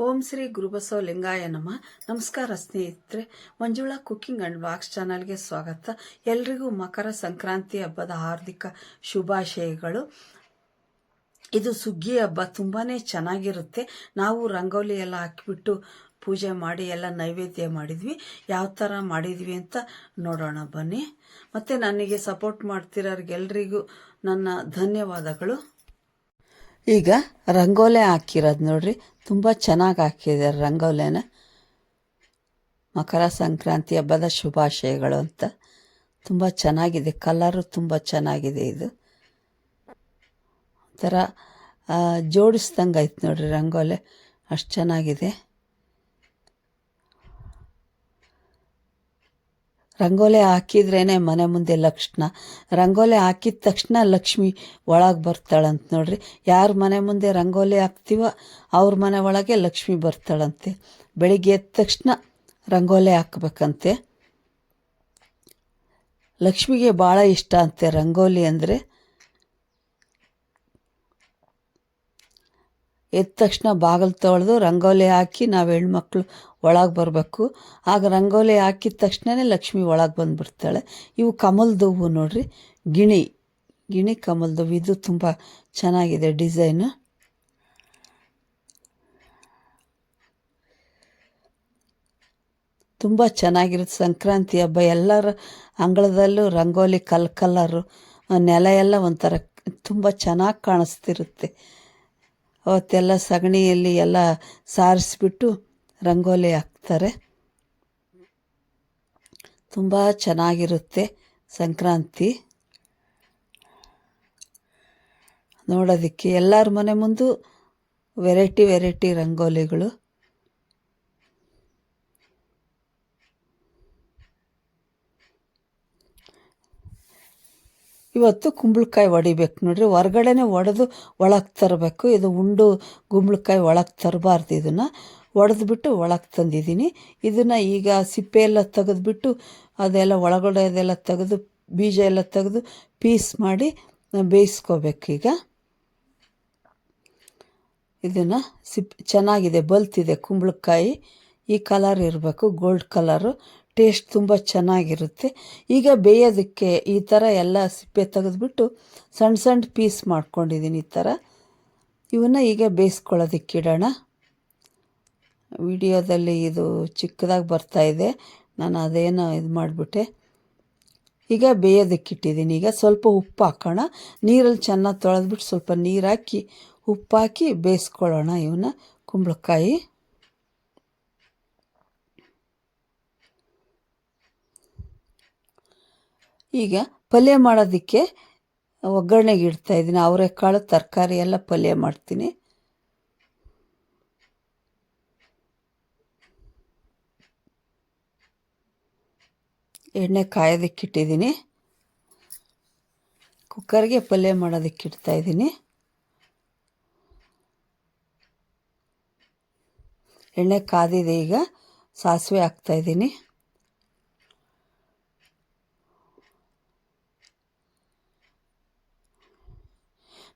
ಓಂ ಶ್ರೀ ಗುರುಬಸವ ಲಿಂಗಾಯ ನಮ. ನಮಸ್ಕಾರ ಸ್ನೇಹಿತರೆ, ಮಂಜುಳಾ ಕುಕಿಂಗ್ ಅಂಡ್ ಬಾಕ್ಸ್ ಚಾನಲ್ಗೆ ಸ್ವಾಗತ. ಎಲ್ರಿಗೂ ಮಕರ ಸಂಕ್ರಾಂತಿ ಹಬ್ಬದ ಹಾರ್ದಿಕ ಶುಭಾಶಯಗಳು. ಇದು ಸುಗ್ಗಿ ಹಬ್ಬ ತುಂಬಾ ಚೆನ್ನಾಗಿರುತ್ತೆ. ನಾವು ರಂಗೋಲಿ ಎಲ್ಲ ಹಾಕಿಬಿಟ್ಟು ಪೂಜೆ ಮಾಡಿ ಎಲ್ಲ ನೈವೇದ್ಯ ಮಾಡಿದ್ವಿ. ಯಾವ ಥರ ಮಾಡಿದ್ವಿ ಅಂತ ನೋಡೋಣ, ಬನ್ನಿ. ಮತ್ತು ನನಗೆ ಸಪೋರ್ಟ್ ಮಾಡ್ತಿರೋರಿಗೆಲ್ರಿಗೂ ನನ್ನ ಧನ್ಯವಾದಗಳು. ಈಗ ರಂಗೋಲೆ ಹಾಕಿರೋದು ನೋಡ್ರಿ. ತುಂಬ ಚೆನ್ನಾಗಿ ಹಾಕಿದ್ದಾರೆ ರಂಗೋಲೆನ. ಮಕರ ಸಂಕ್ರಾಂತಿ ಹಬ್ಬದ ಶುಭಾಶಯಗಳು ಅಂತ. ತುಂಬ ಚೆನ್ನಾಗಿದೆ, ಕಲರು ತುಂಬ ಚೆನ್ನಾಗಿದೆ ಇದು. ಒಂಥರ ಜೋಡಿಸ್ದಂಗೆ ಆಯ್ತು ನೋಡಿರಿ ರಂಗೋಲೆ. ಅಷ್ಟು ಚೆನ್ನಾಗಿದೆ. ರಂಗೋಲೆ ಹಾಕಿದ್ರೇ ಮನೆ ಮುಂದೆ ಲಕ್ಷಣ. ರಂಗೋಲೆ ಹಾಕಿದ ತಕ್ಷಣ ಲಕ್ಷ್ಮಿ ಒಳಗೆ ಬರ್ತಾಳಂತ ನೋಡ್ರಿ. ಯಾರ ಮನೆ ಮುಂದೆ ರಂಗೋಲಿ ಹಾಕ್ತೀವೋ ಅವ್ರ ಮನೆ ಒಳಗೆ ಲಕ್ಷ್ಮಿ ಬರ್ತಾಳಂತೆ. ಬೆಳಿಗ್ಗೆ ಎದ್ದ ತಕ್ಷಣ ರಂಗೋಲೆ ಹಾಕ್ಬೇಕಂತೆ. ಲಕ್ಷ್ಮಿಗೆ ಭಾಳ ಇಷ್ಟ ಅಂತೆ ರಂಗೋಲಿ ಅಂದರೆ. ಎದ್ದ ತಕ್ಷಣ ಬಾಗಿಲು ತೊಳೆದು ರಂಗೋಲಿ ಹಾಕಿ ನಾವು ಹೆಣ್ಮಕ್ಳು ಒಳಗೆ ಬರಬೇಕು. ಆಗ ರಂಗೋಲಿ ಹಾಕಿದ ತಕ್ಷಣವೇ ಲಕ್ಷ್ಮಿ ಒಳಗೆ ಬಂದುಬಿಡ್ತಾಳೆ. ಇವು ಕಮಲ್ದು ಹೂವು ನೋಡಿರಿ. ಗಿಣಿ ಗಿಣಿ ಕಮಲ್ದು ಇದು ತುಂಬ ಚೆನ್ನಾಗಿದೆ ಡಿಸೈನು. ತುಂಬ ಚೆನ್ನಾಗಿರುತ್ತೆ ಸಂಕ್ರಾಂತಿ ಹಬ್ಬ. ಎಲ್ಲರ ಅಂಗಳದಲ್ಲೂ ರಂಗೋಲಿ ಕಲ್ ಕಲ್ಲರು, ನೆಲ ಎಲ್ಲ ಒಂಥರ ತುಂಬ ಚೆನ್ನಾಗಿ ಕಾಣಿಸ್ತಿರುತ್ತೆ. ಅವತ್ತೆಲ್ಲ ಸಗಣಿಯಲ್ಲಿ ಎಲ್ಲ ಸಾರಿಸ್ಬಿಟ್ಟು ರಂಗೋಲಿ ಹಾಕ್ತಾರೆ. ತುಂಬ ಚೆನ್ನಾಗಿರುತ್ತೆ ಸಂಕ್ರಾಂತಿ. ನೋಡೋದಕ್ಕೆ ಎಲ್ಲರ ಮನೆ ಮುಂದೂ ವೆರೈಟಿ ವೆರೈಟಿ ರಂಗೋಲಿಗಳು. ಇವತ್ತು ಕುಂಬಳಕಾಯಿ ಹೊಡಿಬೇಕು ನೋಡಿರಿ. ಹೊರ್ಗಡೆನೆ ಒಡೆದು ಒಳಗೆ ತರಬೇಕು. ಇದು ಉಂಡು ಕುಂಬಳಕಾಯಿ ಒಳಗೆ ತರಬಾರ್ದು ಇದನ್ನು. ಒಡೆದ್ಬಿಟ್ಟು ಒಳಗೆ ತಂದಿದ್ದೀನಿ. ಇದನ್ನು ಈಗ ಸಿಪ್ಪೆ ಎಲ್ಲ ತೆಗೆದ್ಬಿಟ್ಟು ಅದೆಲ್ಲ ಒಳಗಡೆ ಅದೆಲ್ಲ ತೆಗೆದು ಬೀಜ ಎಲ್ಲ ತೆಗೆದು ಪೀಸ್ ಮಾಡಿ ಬೇಯಿಸ್ಕೋಬೇಕೀಗ ಇದನ್ನು ಸಿಪ್, ಚೆನ್ನಾಗಿದೆ, ಬಲ್ತಿದೆ ಕುಂಬಳಕಾಯಿ. ಈ ಕಲರ್ ಇರಬೇಕು, ಗೋಲ್ಡ್ ಕಲರು. ಟೇಸ್ಟ್ ತುಂಬ ಚೆನ್ನಾಗಿರುತ್ತೆ. ಈಗ ಬೇಯೋದಕ್ಕೆ ಈ ಥರ ಎಲ್ಲ ಸಿಪ್ಪೆ ತೆಗೆದ್ಬಿಟ್ಟು ಸಣ್ಣ ಸಣ್ಣ ಪೀಸ್ ಮಾಡ್ಕೊಂಡಿದ್ದೀನಿ ಈ ಥರ ಇವನ್ನ ಈಗ ಬೇಯಿಸ್ಕೊಳ್ಳೋದಕ್ಕಿಡೋಣ ವಿಡಿಯೋದಲ್ಲಿ ಇದು ಚಿಕ್ಕದಾಗಿ ಬರ್ತಾಯಿದೆ ನಾನು ಅದೇನೋ ಇದು ಮಾಡಿಬಿಟ್ಟೆ. ಈಗ ಬೇಯೋದಕ್ಕಿಟ್ಟಿದ್ದೀನಿ ಈಗ ಸ್ವಲ್ಪ ಉಪ್ಪು ಹಾಕೋಣ. ನೀರಲ್ಲಿ ಚೆನ್ನಾಗಿ ತೊಳೆದ್ಬಿಟ್ಟು ಸ್ವಲ್ಪ ನೀರು ಹಾಕಿ, ಉಪ್ಪು ಹಾಕಿ ಬೇಯಿಸ್ಕೊಳ್ಳೋಣ ಇವನ್ನ ಕುಂಬಳಕಾಯಿ. ಈಗ ಪಲ್ಯ ಮಾಡೋದಕ್ಕೆ ಒಗ್ಗರಣೆಗೆ ಇಡ್ತಾ ಇದ್ದೀನಿ. ಅವರೆಕಾಳು, ತರಕಾರಿ ಎಲ್ಲ ಪಲ್ಯ ಮಾಡ್ತೀನಿ. ಎಣ್ಣೆ ಕಾಯೋದಕ್ಕಿಟ್ಟಿದ್ದೀನಿ ಕುಕ್ಕರ್ಗೆ ಪಲ್ಯ ಮಾಡೋದಕ್ಕೆ ಇಡ್ತಾ ಇದ್ದೀನಿ. ಎಣ್ಣೆ ಕಾದಿದೆ ಈಗ. ಸಾಸಿವೆ ಹಾಕ್ತಾಯಿದ್ದೀನಿ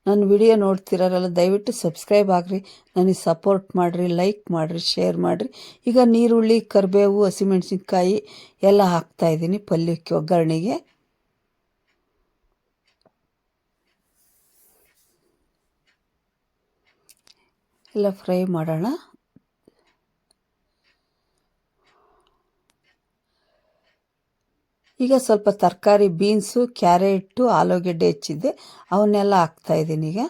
ನನ್ನ ವಿಡಿಯೋ ನೋಡ್ತಿರೋರೆಲ್ಲ ದಯವಿಟ್ಟು ಸಬ್ಸ್ಕ್ರೈಬ್ ಆಗಿರಿ. ನನಗೆ ಸಪೋರ್ಟ್ ಮಾಡಿರಿ ಲೈಕ್ ಮಾಡಿರಿ ಶೇರ್ ಮಾಡಿರಿ. ಈಗ ನೀರುಳ್ಳಿ, ಕರಿಬೇವು, ಹಸಿಮೆಣ್ಸಿನ್ಕಾಯಿ ಎಲ್ಲ ಹಾಕ್ತಾಯಿದ್ದೀನಿ ಪಲ್ಯಕ್ಕೆ, ಒಗ್ಗರಣೆಗೆ. ಎಲ್ಲ ಫ್ರೈ ಮಾಡೋಣ. ಈಗ ಸ್ವಲ್ಪ ತರಕಾರಿ, ಬೀನ್ಸು ಕ್ಯಾರೆಟು ಆಲೂಗೆಡ್ಡೆ ಹೆಚ್ಚಿದ್ದೆ ಅವನ್ನೆಲ್ಲ ಹಾಕ್ತಾಯಿದ್ದೀನಿ ಈಗ.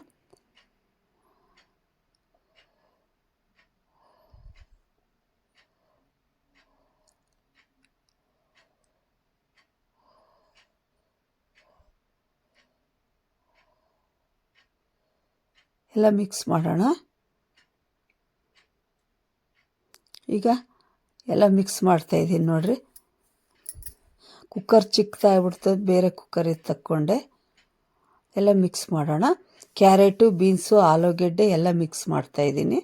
ಎಲ್ಲ ಮಿಕ್ಸ್ ಮಾಡೋಣ. ಈಗ ಎಲ್ಲ ಮಿಕ್ಸ್ ಮಾಡ್ತಾಯಿದ್ದೀನಿ ನೋಡಿರಿ. ಕುಕ್ಕರ್ ಚಿಕ್ಕದಾಗ್ಬಿಡ್ತದೆ, ಬೇರೆ ಕುಕ್ಕರಿಗೆ ತಕ್ಕೊಂಡೆ. ಎಲ್ಲ ಮಿಕ್ಸ್ ಮಾಡೋಣ. ಕ್ಯಾರೆಟು, ಬೀನ್ಸು, ಆಲೂಗೆಡ್ಡೆ ಎಲ್ಲ ಮಿಕ್ಸ್ ಮಾಡ್ತಾಯಿದ್ದೀನಿ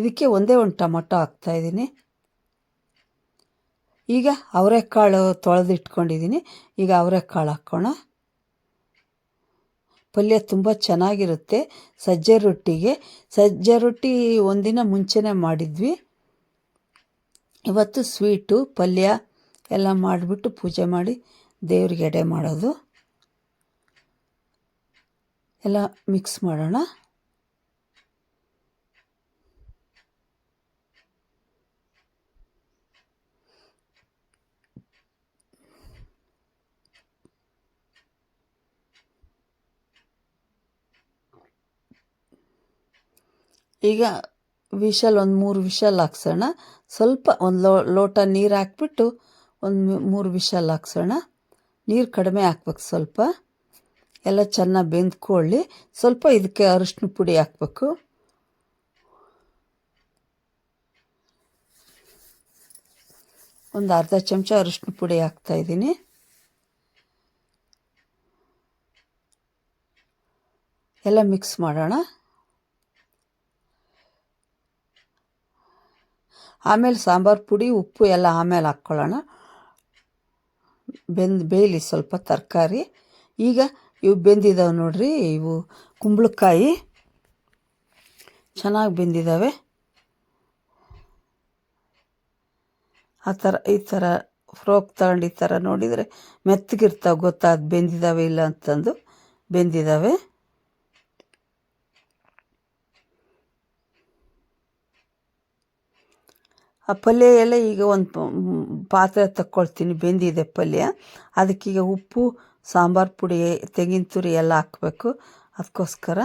ಇದಕ್ಕೆ ಒಂದೇ ಒಂದು ಟೊಮೊಟೊ ಹಾಕ್ತಾಯಿದ್ದೀನಿ ಈಗ ಅವರೆಕಾಳು ತೊಳೆದಿಟ್ಕೊಂಡಿದ್ದೀನಿ. ಈಗ ಅವರೆಕಾಳು ಹಾಕ್ಕೋಣ ಪಲ್ಯ ತುಂಬ ಚೆನ್ನಾಗಿರುತ್ತೆ ಸಜ್ಜೆ ರೊಟ್ಟಿಗೆ. ಸಜ್ಜೆ ರೊಟ್ಟಿ ಒಂದಿನ ಮುಂಚೆನೇ ಮಾಡಿದ್ವಿ. ಇವತ್ತು ಸ್ವೀಟು ಪಲ್ಯ ಎಲ್ಲ ಮಾಡಿಬಿಟ್ಟು ಪೂಜೆ ಮಾಡಿ ದೇವ್ರಿಗೆ ಎಡೆ ಮಾಡೋದು. ಎಲ್ಲ ಮಿಕ್ಸ್ ಮಾಡೋಣ. ಈಗ ವಿಷಲ್, ಒಂದು ಮೂರು ವಿಷಲ್ ಹಾಕ್ಸೋಣ. ಸ್ವಲ್ಪ ಒಂದು ಲೋ ಲೋಟ ನೀರು ಹಾಕ್ಬಿಟ್ಟು ಒಂದು ಮೂರು ವಿಷಲ್ ಹಾಕ್ಸೋಣ. ನೀರು ಕಡಿಮೆ ಹಾಕ್ಬೇಕು ಸ್ವಲ್ಪ. ಎಲ್ಲ ಚೆನ್ನಾಗಿ ಬೆಂದ್ಕೊಳ್ಳಿ. ಸ್ವಲ್ಪ ಇದಕ್ಕೆ ಅರಿಶಿನ ಪುಡಿ ಹಾಕ್ಬೇಕು. ಒಂದು ಅರ್ಧ ಚಮಚ ಅರಿಶಿನ ಪುಡಿ ಹಾಕ್ತಾಯಿದ್ದೀನಿ ಎಲ್ಲ ಮಿಕ್ಸ್ ಮಾಡೋಣ. ಆಮೇಲೆ ಸಾಂಬಾರು ಪುಡಿ, ಉಪ್ಪು ಎಲ್ಲ ಆಮೇಲೆ ಹಾಕ್ಕೊಳ್ಳೋಣ. ಬೆಂದು, ಬೇಯಲಿ ಸ್ವಲ್ಪ ತರಕಾರಿ. ಈಗ ಇವು ಬೆಂದಿದ್ದಾವೆ ನೋಡ್ರಿ, ಇವು ಕುಂಬಳಕಾಯಿ. ಚೆನ್ನಾಗಿ ಬೆಂದಿದ್ದಾವೆ ಆ ಥರ, ಈ ಥರ ಫ್ರೋಕ್ ತಗೊಂಡು ಈ ಥರ ನೋಡಿದರೆ ಮೆತ್ತಗಿರ್ತಾವೆ ಗೊತ್ತಾದ ಬೆಂದಿದ್ದಾವೆ ಇಲ್ಲ ಅಂತಂದು ಬೆಂದಿದ್ದಾವೆ ಆ ಪಲ್ಯ ಎಲ್ಲ ಈಗ ಒಂದು ಪಾತ್ರೆ ತಕ್ಕೊಳ್ತೀನಿ, ಬೆಂದಿದೆ ಪಲ್ಯ. ಅದಕ್ಕೀಗ ಉಪ್ಪು, ಸಾಂಬಾರು ಪುಡಿ, ತೆಂಗಿನ ತುರಿ ಎಲ್ಲ ಹಾಕಬೇಕು. ಅದಕ್ಕೋಸ್ಕರ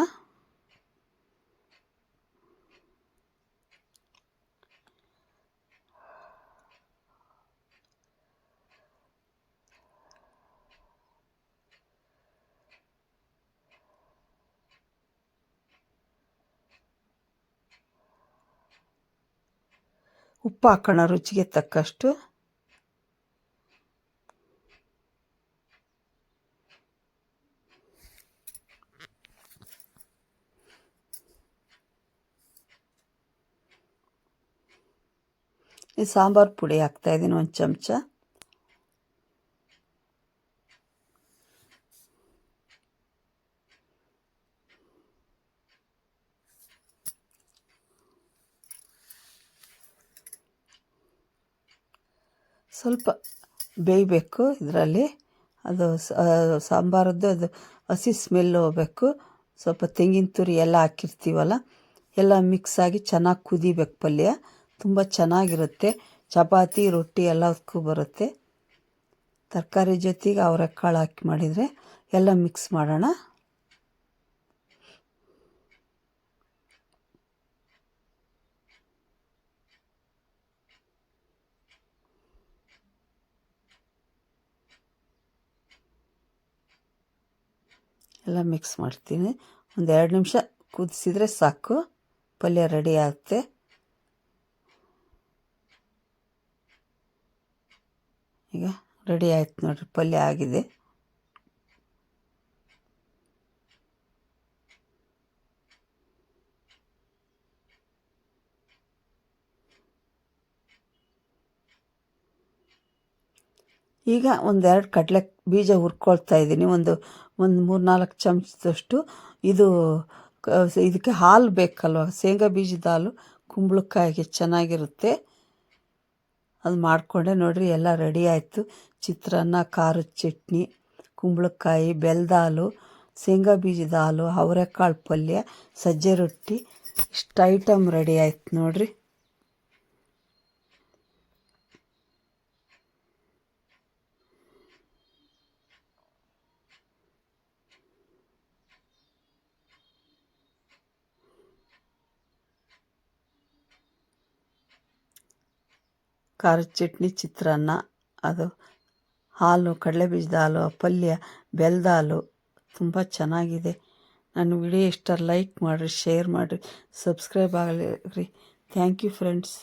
ಉಪ್ಪು ಹಾಕೋಣ ರುಚಿಗೆ ತಕ್ಕಷ್ಟು ಈ ಸಾಂಬಾರು ಪುಡಿ ಹಾಕ್ತಾಯಿದ್ದೀನಿ ಒಂದು ಚಮಚ. ಸ್ವಲ್ಪ ಬೇಯಬೇಕು ಇದರಲ್ಲಿ. ಅದು ಸಾಂಬಾರದ್ದು ಅದು ಹಸಿ ಸ್ಮೆಲ್ ಹೋಗಬೇಕು ಸ್ವಲ್ಪ ತೆಂಗಿನ ತುರಿ ಎಲ್ಲ ಹಾಕಿರ್ತೀವಲ್ಲ, ಎಲ್ಲ ಮಿಕ್ಸ್ ಆಗಿ ಚೆನ್ನಾಗಿ ಕುದಿಬೇಕು ಪಲ್ಯ. ತುಂಬ ಚೆನ್ನಾಗಿರುತ್ತೆ. ಚಪಾತಿ, ರೊಟ್ಟಿ ಎಲ್ಲದಕ್ಕೂ ಬರುತ್ತೆ. ತರಕಾರಿ ಜೊತೆಗೆ ಅವರೆಕಾಳು ಹಾಕಿ ಮಾಡಿದರೆ ಎಲ್ಲ ಮಿಕ್ಸ್ ಮಾಡೋಣ. ಎಲ್ಲ ಮಿಕ್ಸ್ ಮಾಡ್ತೀನಿ. ಒಂದು ಎರಡು ನಿಮಿಷ ಕುದಿಸಿದ್ರೆ ಸಾಕು. ಪಲ್ಯ ರೆಡಿ ಆಗುತ್ತೆ. ಈಗ ರೆಡಿ ಆಯ್ತು ನೋಡಿರಿ, ಪಲ್ಯ ಆಗಿದೆ. ಈಗ ಒಂದೆರಡು ಕಡಲೆ ಬೀಜ ಹುರ್ಕೊಳ್ತಾ ಇದ್ದೀನಿ. ಒಂದು ಒಂದು ಮೂರು ನಾಲ್ಕು ಚಮಚದಷ್ಟು ಇದು ಇದಕ್ಕೆ ಹಾಲು ಬೇಕಲ್ವ? ಶೇಂಗಾ ಬೀಜದ ಹಾಲು ಕುಂಬಳಕಾಯಿಗೆ ಚೆನ್ನಾಗಿರುತ್ತೆ. ಅದು ಮಾಡಿಕೊಂಡೆ ನೋಡಿರಿ, ಎಲ್ಲ ರೆಡಿ ಆಯಿತು. ಚಿತ್ರಾನ್ನ, ಖಾರದ ಚಟ್ನಿ, ಕುಂಬಳಕಾಯಿ ಬೆಲ್ಲದ ಹಾಲು, ಶೇಂಗಾ ಬೀಜದ ಹಾಲು, ಅವರೆಕಾಳು ಪಲ್ಯ, ಸಜ್ಜೆ ರೊಟ್ಟಿ, ಇಷ್ಟು ಐಟಮ್ ರೆಡಿ ಆಯ್ತು ನೋಡಿರಿ. ಖಾರದ ಚಟ್ನಿ, ಚಿತ್ರಾನ್ನ, ಅದು ಹಾಲು, ಕಡಲೆ ಬೀಜದ ಹಾಲು ಪಲ್ಯ, ಬೆಲ್ದ ಹಾಲು ತುಂಬ ಚೆನ್ನಾಗಿದೆ. ನನ್ನ ವಿಡಿಯೋ ಇಷ್ಟ ಲೈಕ್ ಮಾಡಿರಿ, ಶೇರ್ ಮಾಡಿರಿ, ಸಬ್ಸ್ಕ್ರೈಬ್ ಆಗಲಿ ಥ್ಯಾಂಕ್ ಯು ಫ್ರೆಂಡ್ಸ್.